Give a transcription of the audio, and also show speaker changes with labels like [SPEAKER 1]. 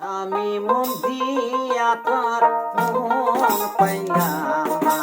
[SPEAKER 1] আমি মন দিয়া তার মন পাইয়া না।